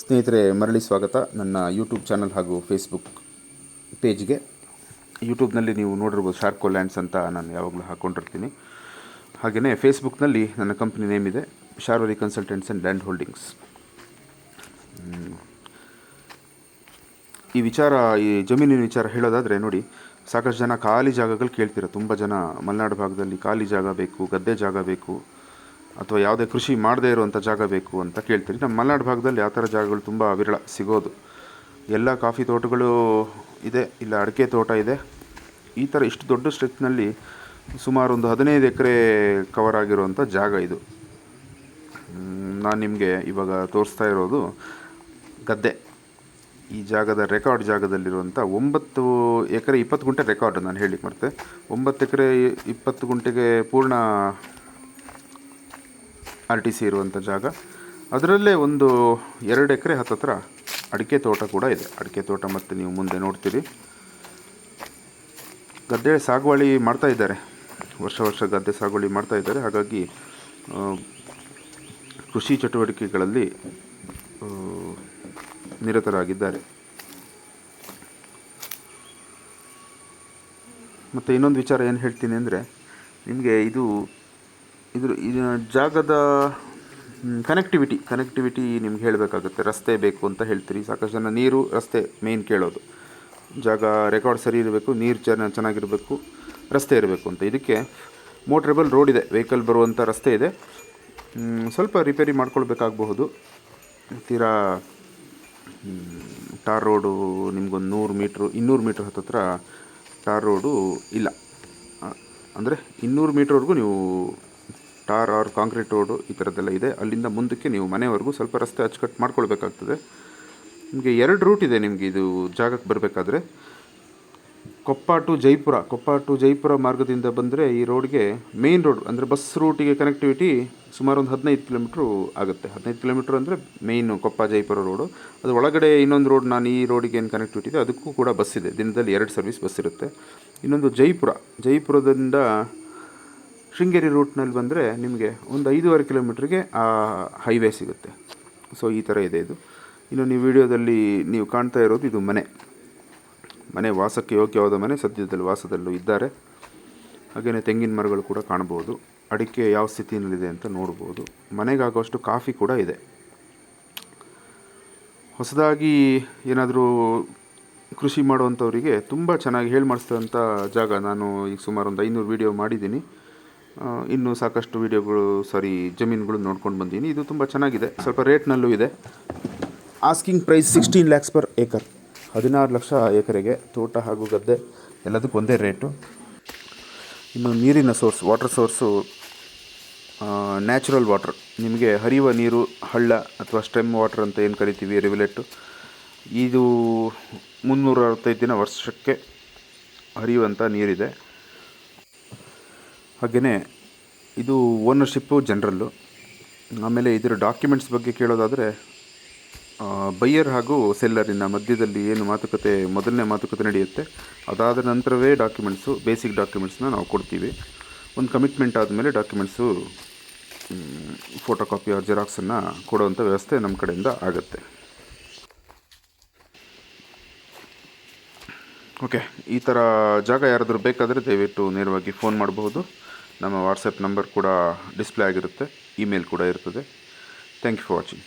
ಸ್ನೇಹಿತರೆ, ಮರಳಿ ಸ್ವಾಗತ ನನ್ನ ಯೂಟ್ಯೂಬ್ ಚಾನಲ್ ಹಾಗೂ ಫೇಸ್ಬುಕ್ ಪೇಜ್ಗೆ. ಯೂಟ್ಯೂಬ್ನಲ್ಲಿ ನೀವು ನೋಡಿರ್ಬೋದು ಶಾರ್ಕೋ ಲ್ಯಾಂಡ್ಸ್ ಅಂತ ನಾನು ಯಾವಾಗಲೂ ಹಾಕ್ಕೊಂಡಿರ್ತೀನಿ ಹಾಗೆಯೇ ಫೇಸ್ಬುಕ್ನಲ್ಲಿ ನನ್ನ ಕಂಪ್ನಿ ನೇಮ್ ಇದೆ Sharvari consultants and land holdings ಈ ವಿಚಾರ, ಈ ಜಮೀನಿನ ವಿಚಾರ ಹೇಳೋದಾದರೆ ನೋಡಿ, ಸಾಕಷ್ಟು ಜನ ಖಾಲಿ ಜಾಗಗಳು ಕೇಳ್ತೀರ. ತುಂಬ ಜನ ಮಲೆನಾಡು ಭಾಗದಲ್ಲಿ ಖಾಲಿ ಜಾಗ ಬೇಕು, ಗದ್ದೆ ಜಾಗ ಬೇಕು. ಅಥವಾ ಯಾವುದೇ ಕೃಷಿ ಮಾಡದೇ ಇರುವಂಥ ಜಾಗ ಬೇಕು ಅಂತ ಕೇಳ್ತೀರಿ. ನಮ್ಮ ಮಲೆನಾಡು ಭಾಗದಲ್ಲಿ ಆ ಥರ ಜಾಗಗಳು ತುಂಬ ವಿರಳ ಸಿಗೋದು? ಎಲ್ಲ ಕಾಫಿ ತೋಟಗಳು ಇದೆ, ಇಲ್ಲ ಅಡಿಕೆ ತೋಟ ಇದೆ. ಈ ಥರ ಇಷ್ಟು ದೊಡ್ಡ ಸ್ಟ್ರೆಚ್ನಲ್ಲಿ ಸುಮಾರು ಒಂದು ಹದಿನೈದು ಎಕರೆ ಕವರ್ ಆಗಿರುವಂಥ ಜಾಗ ಇದು. ನಾನು ನಿಮಗೆ ಇವಾಗ ತೋರಿಸ್ತಾ ಇರೋದು ಗದ್ದೆ. ಈ ಜಾಗದ ರೆಕಾರ್ಡ್ ಜಾಗದಲ್ಲಿರುವಂಥ ಒಂಬತ್ತು ಎಕರೆ ಇಪ್ಪತ್ತು ಗುಂಟೆ ರೆಕಾರ್ಡ್ ನಾನು ಹೇಳಿಕ್ಕೆ ಮಾಡ್ತೆ ಒಂಬತ್ತು ಎಕರೆ ಇಪ್ಪತ್ತು ಗುಂಟೆಗೆ ಪೂರ್ಣ ಆರ್ ಟಿ ಸಿ ಇರುವಂಥ ಜಾಗ. ಅದರಲ್ಲೇ ಒಂದು ಎರಡು ಎಕರೆ ಹತ್ತತ್ರ ಅಡಿಕೆ ತೋಟ ಕೂಡ ಇದೆ. ಅಡಿಕೆ ತೋಟ ಮತ್ತು ನೀವು ಮುಂದೆ ನೋಡ್ತೀರಿ. ಗದ್ದೆ ಸಾಗುವಳಿ ಮಾಡ್ತಾ ಇದ್ದಾರೆ. ವರ್ಷ ವರ್ಷ ಗದ್ದೆ ಸಾಗುವಳಿ ಮಾಡ್ತಾ ಇದ್ದಾರೆ. ಹಾಗಾಗಿ ಕೃಷಿ ಚಟುವಟಿಕೆಗಳಲ್ಲಿ ನಿರತರಾಗಿದ್ದಾರೆ. ಮತ್ತು ಇನ್ನೊಂದು ವಿಚಾರ ಏನು ಹೇಳ್ತೀನಿ ಅಂದರೆ, ನಿಮಗೆ ಇದು ಇದ್ರ ಇದು ಜಾಗದ ಕನೆಕ್ಟಿವಿಟಿ ಕನೆಕ್ಟಿವಿಟಿ ನಿಮ್ಗೆ ಹೇಳಬೇಕಾಗುತ್ತೆ. ರಸ್ತೆ ಬೇಕು ಅಂತ ಹೇಳ್ತೀರಿ. ಸಾಕಷ್ಟು ಜನ ನೀರು, ರಸ್ತೆ ಮೇಯ್ನ್ ಕೇಳೋದು. ಜಾಗ ರೆಕಾರ್ಡ್ ಸರಿ ಇರಬೇಕು, ನೀರು ಚೆನ್ನ ಚೆನ್ನಾಗಿರಬೇಕು, ರಸ್ತೆ ಇರಬೇಕು ಅಂತ. ಇದಕ್ಕೆ ಮೋಟ್ರೇಬಲ್ ರೋಡ್ ಇದೆ. ವೆಹಿಕಲ್ ಬರುವಂಥ ರಸ್ತೆ ಇದೆ. ಸ್ವಲ್ಪ ರಿಪೇರಿ ಮಾಡ್ಕೊಳ್ಬೇಕಾಗಬಹುದು. ತೀರಾ ಟಾರ್ ರೋಡು ನಿಮ್ಗೊಂದು ನೂರು ಮೀಟ್ರು, ಇನ್ನೂರು ಮೀಟ್ರ್ ಹತ್ತತ್ರ ಟಾರ್ ರೋಡು ಇಲ್ಲ. ಅಂದರೆ ಇನ್ನೂರು ಮೀಟ್ರ್ವರೆಗೂ ನೀವು ಟಾರ್ ಆರ್ ಕಾಂಕ್ರೀಟ್ ರೋಡು ಈ ಥರದ್ದೆಲ್ಲ ಇದೆ. ಅಲ್ಲಿಂದ ಮುಂದಕ್ಕೆ ನೀವು ಮನೆವರೆಗೂ ಸ್ವಲ್ಪ ರಸ್ತೆ ಅಚ್ಚುಕಟ್ಟು ಮಾಡ್ಕೊಳ್ಬೇಕಾಗ್ತದೆ. ನಿಮಗೆ ಎರಡು ರೂಟ್ ಇದೆ ನಿಮಗೆ ಇದು ಜಾಗಕ್ಕೆ ಬರಬೇಕಾದ್ರೆ. ಕೊಪ್ಪ ಟು ಜೈಪುರ, ಕೊಪ್ಪ ಟು ಜೈಪುರ ಮಾರ್ಗದಿಂದ ಬಂದರೆ ಈ ರೋಡ್ಗೆ ಮೇನ್ ರೋಡ್ ಅಂದರೆ ಬಸ್ ರೂಟಿಗೆ ಕನೆಕ್ಟಿವಿಟಿ ಸುಮಾರು ಒಂದು ಹದಿನೈದು ಕಿಲೋಮೀಟ್ರು ಆಗುತ್ತೆ. ಹದಿನೈದು ಕಿಲೋಮೀಟ್ರ್ ಅಂದರೆ ಮೇಯ್ನು ಕೊಪ್ಪ ಜೈಪುರ ರೋಡು. ಅದು ಒಳಗಡೆ ಇನ್ನೊಂದು ರೋಡ್ ನಾನು ಈ ರೋಡಿಗೆ ಏನು ಕನೆಕ್ಟಿವಿಟಿ ಇದೆ, ಅದಕ್ಕೂ ಕೂಡ ಬಸ್ ಇದೆ. ದಿನದಲ್ಲಿ ಎರಡು ಸರ್ವಿಸ್ ಬಸ್ ಇರುತ್ತೆ. ಇನ್ನೊಂದು ಜೈಪುರ. ಜೈಪುರದಿಂದ ಶೃಂಗೇರಿ ರೂಟ್ನಲ್ಲಿ ಬಂದರೆ ನಿಮಗೆ ಒಂದು ಐದೂವರೆ ಕಿಲೋಮೀಟ್ರಿಗೆ ಆ ಹೈವೇ ಸಿಗುತ್ತೆ. ಸೊ, ಈ ಥರ ಇದೆ ಇದು. ಇನ್ನು ನೀವು ವಿಡಿಯೋದಲ್ಲಿ ನೀವು ಕಾಣ್ತಾ ಇರೋದು ಇದು ಮನೆ. ಮನೆ ವಾಸಕ್ಕೆ ಯೋಗ್ಯವಾದ ಮನೆ, ಸದ್ಯದಲ್ಲಿ ವಾಸದಲ್ಲೂ ಇದ್ದಾರೆ. ಹಾಗೆಯೇ ತೆಂಗಿನ ಮರಗಳು ಕೂಡ ಕಾಣ್ಬೋದು. ಅಡಿಕೆ ಯಾವ ಸ್ಥಿತಿಯಲ್ಲಿದೆ ಅಂತ ನೋಡ್ಬೋದು. ಮನೆಗಾಗುವಷ್ಟು ಕಾಫಿ ಕೂಡ ಇದೆ. ಹೊಸದಾಗಿ ಏನಾದರೂ ಕೃಷಿ ಮಾಡುವಂಥವರಿಗೆ ತುಂಬ ಚೆನ್ನಾಗಿ ಹೇಳಿ ಮಾಡಿಸಿದಂಥ ಜಾಗ ನಾನು ಈಗ ಸುಮಾರು ಒಂದು ಐನೂರು ವೀಡಿಯೋ ಮಾಡಿದ್ದೀನಿ. ಇನ್ನೂ ಸಾಕಷ್ಟು ವೀಡಿಯೋಗಳು, ಸಾರಿ, ಜಮೀನುಗಳು ನೋಡ್ಕೊಂಡು ಬಂದೀನಿ. ಇದು ತುಂಬ ಚೆನ್ನಾಗಿದೆ. ಸ್ವಲ್ಪ ರೇಟ್ನಲ್ಲೂ ಇದೆ. Asking price sixteen lakhs per acre ಹದಿನಾರು ಲಕ್ಷ ಎಕರೆಗೆ ತೋಟ ಹಾಗೂ ಗದ್ದೆ ಎಲ್ಲದಕ್ಕೂ ಒಂದೇ ರೇಟು. ಇನ್ನು ನೀರಿನ source water source natural water ನಿಮಗೆ ಹರಿಯುವ ನೀರು, ಹಳ್ಳ ಅಥವಾ ಸ್ಟೆಮ್ ವಾಟರ್ ಅಂತ ಏನು ಕರಿತೀವಿ ರಿವಿಲೆಟ್ಟು ಇದು ಮುನ್ನೂರ ಅರವತ್ತೈದು ದಿನ ವರ್ಷಕ್ಕೆ ಹರಿಯುವಂಥ ನೀರಿದೆ. ಹಾಗೆಯೇ ಇದು ಓನರ್ಶಿಪ್ಪು ಜನರಲ್ಲು ಆಮೇಲೆ ಇದರ ಡಾಕ್ಯುಮೆಂಟ್ಸ್ ಬಗ್ಗೆ ಕೇಳೋದಾದರೆ ಬೈಯರ್ ಹಾಗೂ ಸೆಲ್ಲರಿನ ಮಧ್ಯದಲ್ಲಿ ಏನು ಮಾತುಕತೆ, ಮೊದಲನೇ ಮಾತುಕತೆ ನಡೆಯುತ್ತೆ, ಅದಾದ ನಂತರವೇ ಡಾಕ್ಯುಮೆಂಟ್ಸು ಬೇಸಿಕ್ ಡಾಕ್ಯುಮೆಂಟ್ಸ್ನ ನಾವು ಕೊಡ್ತೀವಿ. ಒಂದು ಕಮಿಟ್ಮೆಂಟ್ ಆದಮೇಲೆ ಡಾಕ್ಯುಮೆಂಟ್ಸು ಫೋಟೋ ಕಾಪಿ ಅವ್ರ ಜೆರಾಕ್ಸನ್ನು ಕೊಡುವಂಥ ವ್ಯವಸ್ಥೆ ನಮ್ಮ ಕಡೆಯಿಂದ ಆಗುತ್ತೆ. ಓಕೆ ಈ ಥರ ಜಾಗ ಯಾರಾದರೂ ಬೇಕಾದರೆ ದಯವಿಟ್ಟು ನೇರವಾಗಿ ಫೋನ್ ಮಾಡಬಹುದು. ನಮ್ಮ ವಾಟ್ಸಪ್ ನಂಬರ್ ಕೂಡ ಡಿಸ್ಪ್ಲೇ ಆಗಿರುತ್ತೆ ಇಮೇಲ್ ಕೂಡ ಇರ್ತದೆ. Thank you for watching